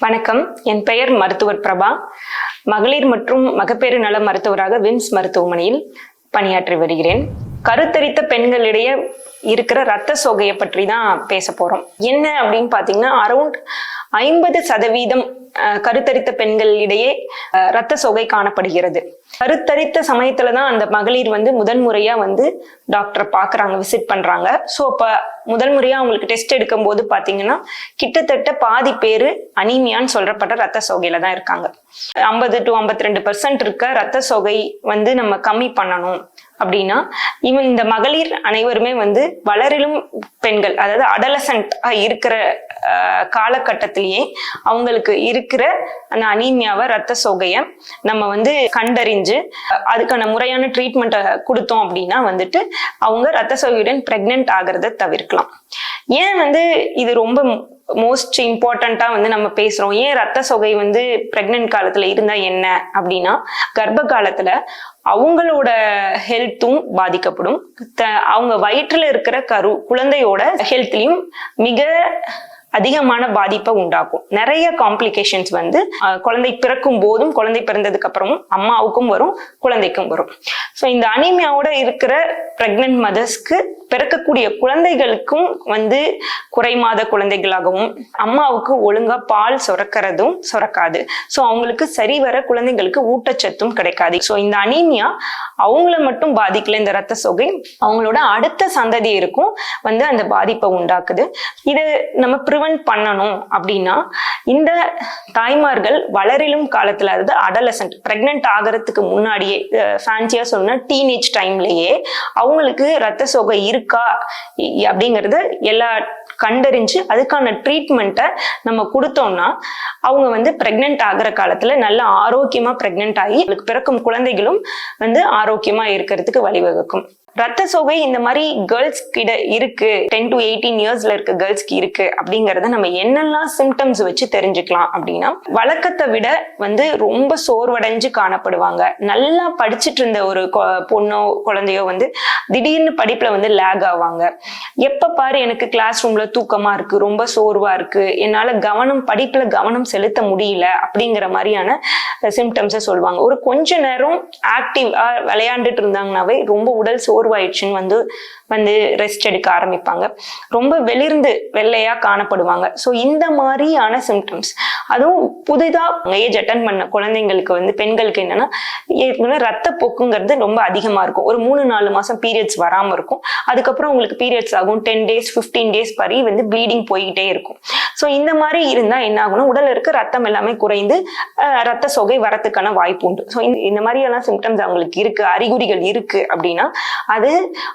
வணக்கம். என் பெயர் மருத்துவர் பிரபா. மகளிர் மற்றும் மகப்பேறு நல மருத்துவராக விம்ஸ் மருத்துவமனையில் பணியாற்றி வருகிறேன். கருத்தரித்த பெண்களிடையே இருக்கிற ரத்த சோகையை பற்றி தான் பேச போறோம். என்ன அப்படின்னு பார்த்தீங்கன்னா அரௌண்ட் ஐம்பது சதவீதம் கருத்தரித்த பெண்களிடையே அஹ், ரத்த சோகை காணப்படுகிறது. கருத்தரித்த சமயத்துல தான் அந்த மகளிர் வந்து முதன்முறையா வந்து டாக்டரை பாக்குறாங்க விசிட் பண்றாங்க. ஸோ அப்ப முதல் முறையா அவங்களுக்கு டெஸ்ட் எடுக்கும் போது பார்த்தீங்கன்னா கிட்டத்தட்ட பாதி பேரு அனீமியான்னு சொல்றப்பட்ட ரத்த சோகையில தான் இருக்காங்க. ஐம்பது டு ஐம்பத்தி ரெண்டு பர்சன்ட் இருக்க ரத்த சோகை வந்து நம்ம கம்மி பண்ணணும் அப்படின்னா இவன் இந்த மகளிர் அனைவருமே வந்து வளரிலும் பெண்கள் அதாவது அடலசன்ட் இருக்கிற காலகட்டத்திலேயே அவங்களுக்கு இருக்கிற அந்த அனீமியாவை ரத்த சோகையை நம்ம வந்து கண்டறிஞ்சு அதுக்கான முறையான ட்ரீட்மெண்ட்டை கொடுத்தோம் அப்படின்னா வந்துட்டு அவங்க ரத்த சோகையுடன் பிரெக்னென்ட் ஆகிறத தவிர்க்கலாம். ஏன் வந்து இது ரொம்ப மோஸ்ட் இம்பார்ட்டண்டா வந்து நம்ம பேசுறோம்? ஏன் ரத்த சொகை வந்து பிரெக்னென்ட் காலத்துல இருந்தா என்ன அப்படின்னா கர்ப்ப காலத்துல அவங்களோட ஹெல்த்தும் பாதிக்கப்படும். த- அவங்க வயிற்றுல இருக்கிற கரு குழந்தையோட ஹெல்த்லயும் மிக அதிகமான பாதிப்பை உண்டாக்கும். நிறைய காம்ப்ளிகேஷன்ஸ் வந்து குழந்தை பிறக்கும் போதும் குழந்தை பிறந்ததுக்கு அப்புறமும் அம்மாவுக்கும் வரும் குழந்தைக்கும் வரும். ஸோ இந்த அனிமியாவோட இருக்கிற பிரெக்னென்ட் மதர்ஸ்க்கு பிறக்கக்கூடிய குழந்தைகளுக்கும் வந்து குறைமாத குழந்தைகளாகவும் அம்மாவுக்கு ஒழுங்கா பால் சுரக்கிறதும் சுரக்காது. ஸோ அவங்களுக்கு சரிவர குழந்தைங்களுக்கு ஊட்டச்சத்தும் கிடைக்காது. ஸோ இந்த அனீமியா அவங்கள மட்டும் பாதிக்கல இந்த ரத்த சோகை அவங்களோட அடுத்த சந்ததியருக்கும் வந்து அந்த பாதிப்பை உண்டாக்குது. இது நம்ம ப்ரிவென்ட் பண்ணணும் அப்படின்னா இந்த தாய்மார்கள் வளரிலும் காலத்துல அதாவது அடலசன்ட் பிரெக்னென்ட் ஆகிறதுக்கு முன்னாடியே ஃபேன்சியா சொன்னா டீனேஜ் டைம்லயே அவங்களுக்கு ரத்த சோகை இருக்கு. இருக்கா? அப்படிங்கறது எல்லா கண்டறிஞ்சு அதுக்கான ட்ரீட்மெண்ட்டை நம்ம கொடுத்தோம்னா அவங்க வந்து பிரெக்னென்ட் ஆகிற காலத்துல நல்ல ஆரோக்கியமா பிரெக்னென்ட் ஆகி அவளுக்கு பிறக்கும் குழந்தைகளும் வந்து ஆரோக்கியமா இருக்கிறதுக்கு வழிவகுக்கும். ரத்த சோகை இந்த மாதிரி கேர்ள்ஸ் கிட்ட இருக்கு. டென் டு எயிட்டீன் இயர்ஸ்ல இருக்க கேர்ள்ஸ்க்கு இருக்கு அப்படிங்கறத நம்ம என்னெல்லாம் சிம்டம்ஸ் வச்சு தெரிஞ்சுக்கலாம் அப்படின்னா வழக்கத்தை விட வந்து ரொம்ப சோர்வடைஞ்சு காணப்படுவாங்க. நல்லா படிச்சிட்டு இருந்த ஒரு கொ- பொண்ணோ குழந்தையோ வந்து திடீர்னு படிப்புல வந்து லேக் ஆவாங்க. எப்ப பாரு எனக்கு கிளாஸ் ரூம்ல தூக்கமா இருக்கு ரொம்ப சோர்வா இருக்கு என்னால கவனம் படிப்புல கவனம் செலுத்த முடியல அப்படிங்கிற மாதிரியான சிம்டம்ஸை சொல்லுவாங்க. ஒரு கொஞ்ச நேரம் ஆக்டிவா விளையாண்டுட்டு இருந்தாங்கனாவே ரொம்ப உடல் சோர் சோர்வாயிடுச்சுன்னு வந்து வந்து ரெஸ்ட் எடுக்க ஆரம்பிப்பாங்க. ரொம்ப வெளிர்ந்து வெள்ளையா காணப்படுவாங்க. ஸோ இந்த மாதிரியான சிம்டம்ஸ் அதுவும் புதிதாக ஏஜ் அட்டன் பண்ண குழந்தைங்களுக்கு வந்து பெண்களுக்கு என்னன்னா ஏற்கனவே ரத்த போக்குங்கிறது ரொம்ப அதிகமா இருக்கும். ஒரு மூணு நாலு மாசம் பீரியட்ஸ் வராம இருக்கும். அதுக்கப்புறம் உங்களுக்கு பீரியட்ஸ் ஆகும். டென் டேஸ் ஃபிஃப்டீன் டேஸ் வரை வந்து ப்ளீடிங் போய்கிட்டே இருக்கும். ஸோ இந்த மாதிரி இருந்தா என்ன ஆகும்னா உடல் இருக்க ரத்தம் எல்லாமே குறைந்து ரத்த சொகை வரத்துக்கான வாய்ப்பு உண்டு. ஸோ இந்த இந்த மாதிரியெல்லாம் சிம்டம்ஸ் அவங்களுக்கு இருக்கு அறிகுறிகள் இருக்கு அப்படின்னா அது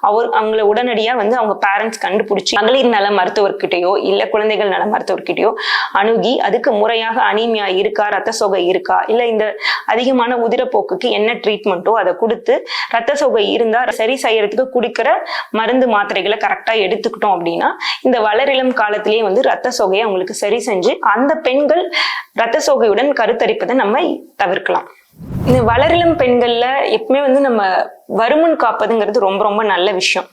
அவர் அவங்கள உடனடியா வந்து அவங்க பேரண்ட்ஸ் கண்டுபிடிச்சி மகளிர் நல மருத்துவர்கிட்டயோ இல்ல குழந்தைகள் நல மருத்துவர்கிட்டயோ அணுகி அதுக்கு முறையாக அனீமியா இருக்கா ரத்த சோகை இருக்கா இல்ல இந்த அதிகமான உதிரப்போக்குக்கு என்ன ட்ரீட்மெண்ட்டோ அதை கொடுத்து ரத்த சோகை இருந்தா சரி செய்யறதுக்கு குடிக்கிற மருந்து மாத்திரைகளை கரெக்டா எடுத்துக்கிட்டோம் அப்படின்னா இந்த வளரிளம் காலத்திலேயே வந்து ரத்த சோகையை அவங்களுக்கு சரி செஞ்சு அந்த பெண்கள் ரத்த சோகையுடன் கருத்தரிப்பதை நம்ம தவிர்க்கலாம். இந்த வளரிளம் பெண்கள்ல எப்பவுமே வந்து நம்ம வருமுன் காப்பதுங்கிறது ரொம்ப ரொம்ப நல்ல விஷயம்.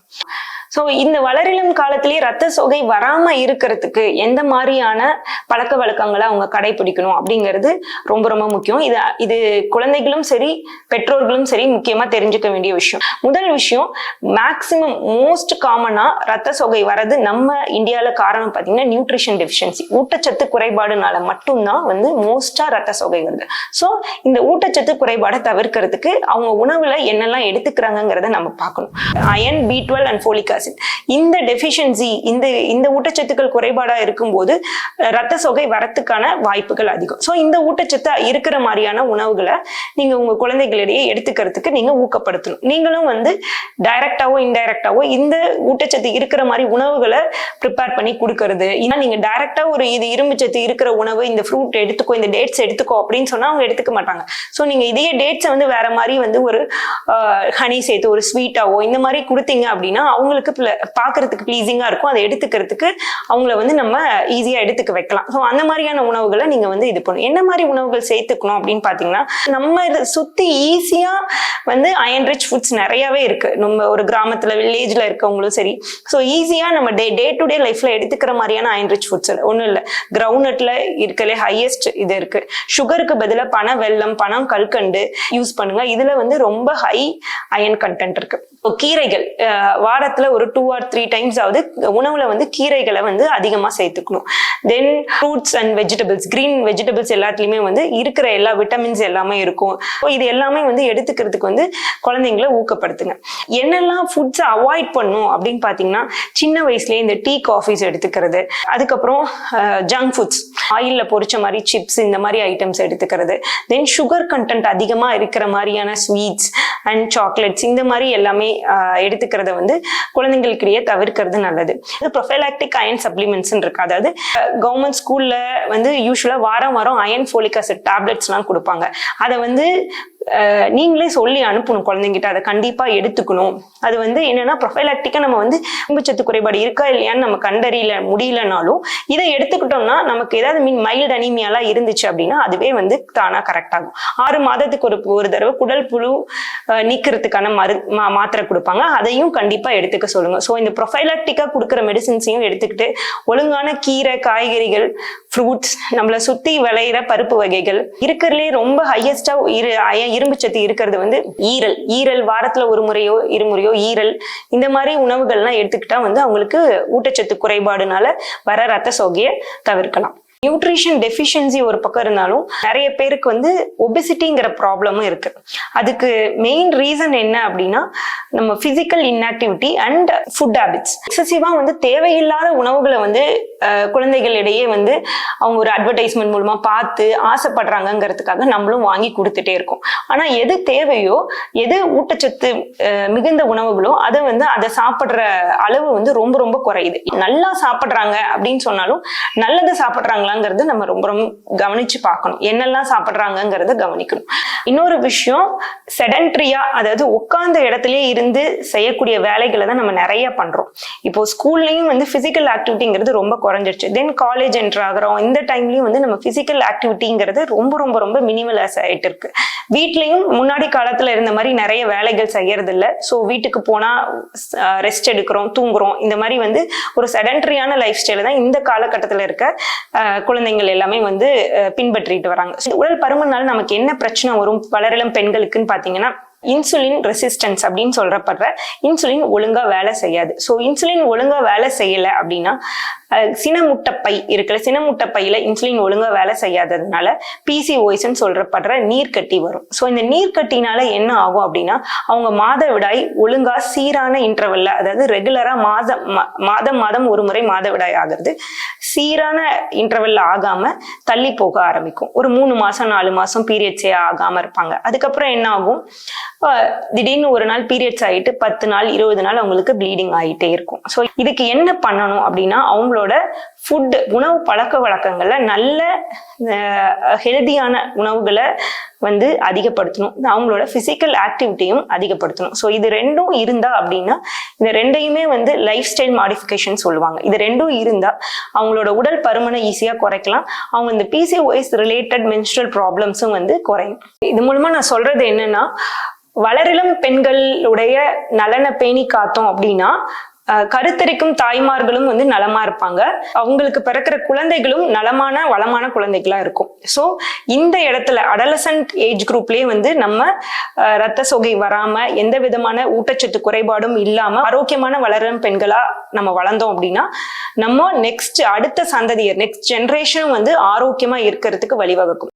ஸோ இந்த வளரிளம் காலத்திலேயே ரத்த சோகை வராம இருக்கிறதுக்கு எந்த மாதிரியான பழக்க வழக்கங்களை அவங்க கடைபிடிக்கணும் அப்படிங்கிறது ரொம்ப ரொம்ப முக்கியம். இது இது குழந்தைகளும் சரி பெற்றோர்களும் சரி முக்கியமா தெரிஞ்சுக்க வேண்டிய விஷயம். முதல் விஷயம் மேக்சிமம் மோஸ்ட் காமனா ரத்த சோகை வர்றது நம்ம இந்தியாவில் காரணம் பார்த்தீங்கன்னா நியூட்ரிஷன் டெஃபிஷியன்சி ஊட்டச்சத்து குறைபாடுனால மட்டும்தான் வந்து மோஸ்டா ரத்த சோகை வருது. ஸோ இந்த ஊட்டச்சத்து குறைபாடை தவிர்க்கிறதுக்கு அவங்க உணவுல என்னெல்லாம் எடுத்துக்கிறாங்கங்கிறத நம்ம பார்க்கணும். Iron B twelve and folic acid இந்த டெஃபிஷியன்சி இந்த இந்த ஊட்டச்சத்துக்கள் குறைபாடா இருக்கும்போது ரத்த சோகை வரத்துக்கான வாய்ப்புகள் அதிகம். ஸோ இந்த ஊட்டச்சத்து இருக்கிற மாதிரியான உணவுகளை நீங்க உங்க குழந்தைகளிடையே எடுத்துக்கிறதுக்கு நீங்க ஊக்கப்படுத்தணும். நீங்களும் வந்து டைரக்டாவோ இன்டைரக்டாவோ இந்த ஊட்டச்சத்து இருக்கிற மாதிரி உணவுகளை ப்ரிப்பேர் பண்ணி கொடுக்கறது. ஏன்னா நீங்க டைரக்டா ஒரு இது இரும்பு சத்து இருக்கிற உணவு இந்த ஃப்ரூட் எடுத்துக்கோ இந்த டேட்ஸ் எடுத்துக்கோ அப்படின்னு சொன்னா அவங்க எடுத்துக்க மாட்டாங்க. ஸோ நீங்க இதே டேட்ஸை வந்து வேற மாதிரி வந்து ஒரு ஹனி சேர்த்து ஒரு ஸ்வீட்டாவோ இந்த மாதிரி கொடுத்தீங்க அப்படின்னா அவங்களுக்கு பார்க்கறதுக்கு ப்ளீஸிங்கா இருக்கும். அதை எடுத்துக்கிறதுக்கு அவங்கள வந்து நம்ம ஈஸியா எடுத்துக்க வைக்கலாம். ஸோ அந்த மாதிரியான உணவுகளை நீங்கள் வந்து இது பண்ணும் என்ன மாதிரி உணவுகள் சேர்த்துக்கணும் அப்படின்னு பார்த்தீங்கன்னா நம்ம இதை சுற்றி ஈஸியாக வந்து அயன் ரிச் ஃபுட்ஸ் நிறையவே இருக்கு. நம்ம ஒரு கிராமத்தில் வில்லேஜில் இருக்கவங்களும் சரி. ஸோ ஈஸியாக நம்ம டே டே டு டே லைஃப்ல எடுத்துக்கிற மாதிரியான அயன் ரிச் ஃபுட்ஸ் ஒன்றும் இல்லை. கிரவுண்ட்நட்ல இருக்கலே ஹையஸ்ட் இது இருக்கு. சுகருக்கு பதிலாக பனை வெல்லம் பணம் கல்கண்டு யூஸ் பண்ணுங்க. இதில் வந்து ரொம்ப ஹை அயன் கண்டென்ட் இருக்கு. இப்போ கீரைகள் வாரத்தில் ஒரு டூ ஆர் த்ரீ டைம்ஸ் ஆகுது உணவில் வந்து கீரைகளை வந்து அதிகமாக சேர்த்துக்கணும். Then fruits and vegetables green vegetables எல்லாத்துலேயுமே வந்து இருக்கிற எல்லா விட்டமின்ஸ் எல்லாமே இருக்கும். ஸோ இது எல்லாமே வந்து எடுத்துக்கிறதுக்கு வந்து குழந்தைங்களை ஊக்கப்படுத்துங்க. என்னெல்லாம் ஃபுட்ஸை அவாய்ட் பண்ணும் அப்படின்னு பார்த்தீங்கன்னா சின்ன வயசுலேயே இந்த டீ காஃபிஸ் எடுத்துக்கிறது. அதுக்கப்புறம் ஜங்க் ஃபுட்ஸ் ஆயிலில் பொரிச்ச மாதிரி சிப்ஸ் இந்த மாதிரி ஐட்டம்ஸ் எடுத்துக்கிறது. தென் சுகர் கண்டென்ட் அதிகமாக இருக்கிற மாதிரியான ஸ்வீட்ஸ் அண்ட் சாக்லேட்ஸ் இந்த மாதிரி எல்லாமே எடுத்துக்கிறத வந்து குழந்தைங்களுக்கிடையே தவிர்க்கிறது நல்லது. இது ப்ரொஃபைலாக்டிக் அயன் சப்ளிமெண்ட்ஸ் இருக்கு. அதாவது கவர்மெண்ட் ஸ்கூல்ல வந்து யூஸ்வலா வாரம் வாரம் அயன் ஃபோலிக் அசிட் டேப்லெட்ஸ்லாம் கொடுப்பாங்க. அதை வந்து நீங்களே சொல்லி அனுப்பணும் குழந்தைங்கிட்ட. அதை கண்டிப்பாக எடுத்துக்கணும். அது வந்து என்னன்னா ப்ரொஃபைலாக்டிக்காக நம்ம வந்து இரும்புச்சத்து குறைபாடு இருக்கா இல்லையான்னு நம்ம கண்டறியல முடியலனாலும் இதை எடுத்துக்கிட்டோம்னா நமக்கு ஏதாவது மீன் மைல்டு அனிமியாலாம் இருந்துச்சு அப்படின்னா அதுவே வந்து தானாக கரெக்ட் ஆகும். ஆறு மாதத்துக்கு ஒரு ஒரு தடவை குடல் புழு நீக்கிறதுக்கான மரு மா- மாத்திரை கொடுப்பாங்க. அதையும் கண்டிப்பாக எடுத்துக்க சொல்லுங்கள் ஸோ இந்த ப்ரொஃபைலாக்டிக்காக கொடுக்குற மெடிசின்ஸையும் எடுத்துக்கிட்டு ஒழுங்கான கீரை காய்கறிகள் ஃப்ரூட்ஸ் நம்மளை சுற்றி விளையிற பருப்பு வகைகள் இருக்கிறதுலே ரொம்ப ஹையஸ்டாக இரு இரும்பு சத்து இருக்கிறது வந்து ஈரல். ஈரல் வாரத்துல ஒரு முறையோ இருமுறையோ ஈரல். இந்த மாதிரி உணவுகள்லாம் எடுத்துக்கிட்டா வந்து அவங்களுக்கு ஊட்டச்சத்து குறைபாடுனால வர ரத்த சோகையை தவிர்க்கலாம். நியூட்ரிஷன் டெஃபிஷியன்சி ஒரு பக்கம் இருந்தாலும் நிறைய பேருக்கு வந்து ஒபிசிட்டிங்கிற ப்ராப்ளமும் இருக்கு. அதுக்கு மெயின் ரீசன் என்ன அப்படின்னா நம்ம physical inactivity and food habits எக்ஸசிவா வந்து தேவையில்லாத உணவுகளை வந்து குழந்தைகளிடையே வந்து அவங்க ஒரு அட்வர்டைஸ்மெண்ட் மூலமா பார்த்து ஆசைப்படுறாங்கங்கிறதுக்காக நம்மளும் வாங்கி கொடுத்துட்டே இருக்கோம். ஆனா எது தேவையோ எது ஊட்டச்சத்து அஹ், மிகுந்த உணவுகளோ அதை வந்து அதை சாப்பிடுற அளவு வந்து ரொம்ப ரொம்ப குறையுது. நல்லா சாப்பிடுறாங்க அப்படின்னு சொன்னாலும் நல்லது சாப்பிட்றாங்க சாப்பிட்றாங்களாங்கிறது நம்ம ரொம்ப ரொம்ப கவனிச்சு பார்க்கணும். என்னெல்லாம் சாப்பிடுறாங்கங்கிறத கவனிக்கணும். இன்னொரு விஷயம் செடன்ட்ரியா அதாவது உட்கார்ந்த இடத்துலயே இருந்து செய்யக்கூடிய வேலைகளை தான் நம்ம நிறைய பண்றோம். இப்போ ஸ்கூல்லையும் வந்து பிசிக்கல் ஆக்டிவிட்டிங்கிறது ரொம்ப குறைஞ்சிருச்சு. தென் காலேஜ் என்டர் ஆகிறோம். இந்த டைம்லயும் வந்து நம்ம பிசிக்கல் ஆக்டிவிட்டிங்கிறது ரொம்ப ரொம்ப ரொம்ப மினிமலைஸ் ஆயிட்டு இருக்கு. வீட்லயும் முன்னாடி காலத்துல இருந்த மாதிரி நிறைய வேலைகள் செய்யறது இல்லை ஸோ வீட்டுக்கு போனா ரெஸ்ட் எடுக்கிறோம் தூங்குறோம். இந்த மாதிரி வந்து ஒரு செடன்ட்ரியான லைஃப் ஸ்டைல தான் இந்த காலகட்டத்தில் இருக்க குழந்தைங்கள் எல்லாமே வந்து பின்பற்றிட்டு வராங்க. உடல் பருமனால நமக்கு என்ன பிரச்சனை வரும்? வளரிளம் பெண்களுக்குன்னு பாத்தீங்கன்னா இன்சுலின் ரெசிஸ்டன்ஸ் அப்படின்னு சொல்றப்படுற இன்சுலின் ஒழுங்கா வேலை செய்யாது. ஸோ இன்சுலின் ஒழுங்கா வேலை செய்யல அப்படின்னா சினமுட்டப்பை இருக்குல்ல சினமுட்டப்பையில இன்சுலின் ஒழுங்கா வேலை செய்யாததுனால பிசிஓஎஸ்ன்னு சொல்றப்படுற நீர்க்கட்டி வரும். ஸோ இந்த நீர்க்கட்டினால என்ன ஆகும் அப்படின்னா அவங்க மாதவிடாய் ஒழுங்கா சீரான இன்டர்வல்ல அதாவது ரெகுலரா மாதம் மா- மாதம் மாதம் ஒரு முறை மாதவிடாய் ஆகிறது சீரான இன்டர்வல்ல ஆகாம தள்ளி போக ஆரம்பிக்கும். ஒரு மூணு மாசம் நாலு மாசம் பீரியட்ஸே ஆகாம இருப்பாங்க. அதுக்கப்புறம் என்ன ஆகும்? அஹ் திடீர்னு ஒரு நாள் பீரியட்ஸ் ஆயிட்டு பத்து நாள் இருபது நாள் அவங்களுக்கு ப்ளீடிங் ஆயிட்டே இருக்கும். ஸோ இதுக்கு என்ன பண்ணணும் அப்படின்னா அவங்களோட ஃபுட்டு உணவு பழக்க வழக்கங்கள்ல நல்ல ஹெல்தியான உணவுகளை வந்து அதிகப்படுத்தணும். அவங்களோட ஃபிசிக்கல் ஆக்டிவிட்டியும் அதிகப்படுத்தணும். ஸோ இது ரெண்டும் இருந்தா அப்படின்னா இந்த ரெண்டையுமே வந்து லைஃப் ஸ்டைல் மாடிஃபிகேஷன் சொல்லுவாங்க. இது ரெண்டும் இருந்தா அவங்களோட உடல் பருமனை ஈஸியாக குறைக்கலாம். அவங்க இந்த பிசிஓஎஸ் ரிலேட்டட் மென்ஸ்ட்ரல் ப்ராப்ளம்ஸும் வந்து குறையும். இது மூலமா நான் சொல்றது என்னன்னா வளரிளம் பெண்களுடைய நலனை பேணி காத்தோம் அப்படின்னா கருத்தரிக்கும் தாய்மார்களும் வந்து நலமா இருப்பாங்க. அவங்களுக்கு பிறக்கிற குழந்தைகளும் நலமான வளமான குழந்தைகளா இருக்கும். ஸோ இந்த இடத்துல அடலசன்ட் ஏஜ் குரூப்லயே வந்து நம்ம ரத்த சோகை வராம எந்த விதமான ஊட்டச்சத்து குறைபாடும் இல்லாம ஆரோக்கியமான வளரும் பெண்களா நம்ம வளர்ந்தோம் அப்படின்னா நம்ம நெக்ஸ்ட் அடுத்த சந்ததியர் நெக்ஸ்ட் ஜென்ரேஷனும் வந்து ஆரோக்கியமா இருக்கிறதுக்கு வழிவகுக்கும்.